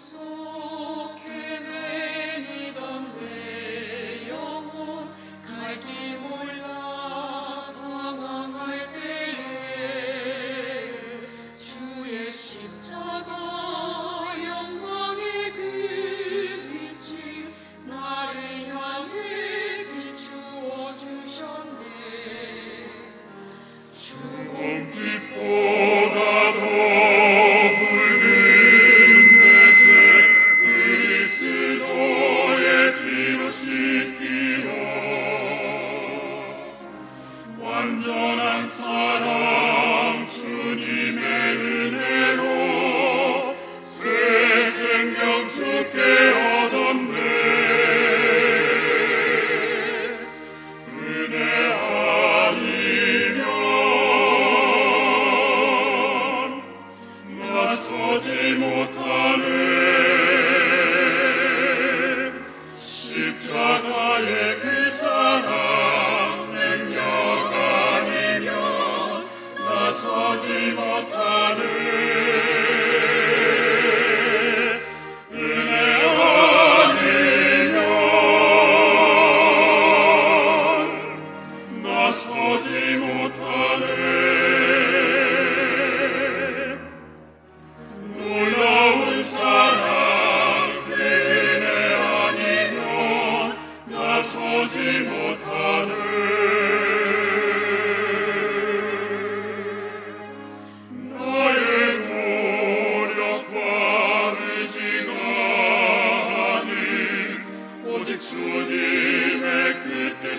soul. 나서지 못하네. 십자가의 그 사랑 능력 아니면 나서지 못하네. 서지 못하네. su di me, che te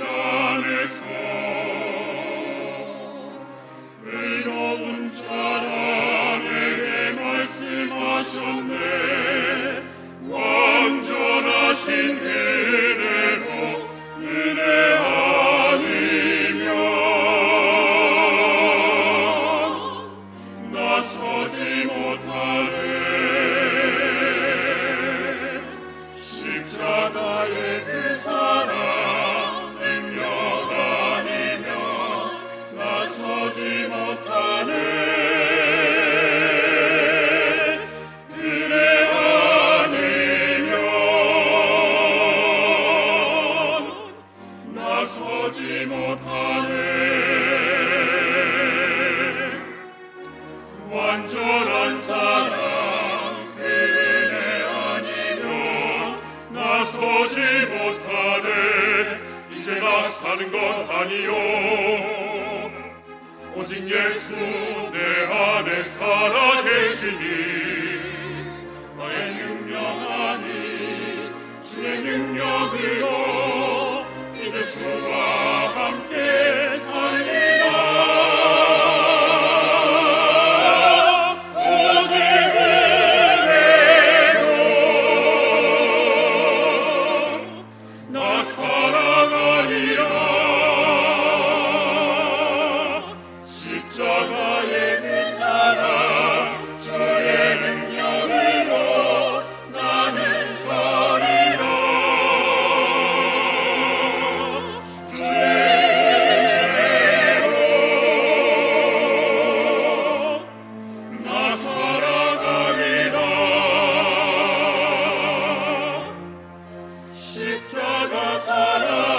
오지 못하네. 이제 나 사는 것 아니요. 오직 예수 내 안에 살아계시니 나의 능력 아니 주의 능력으로 이제 주 십자가 사랑.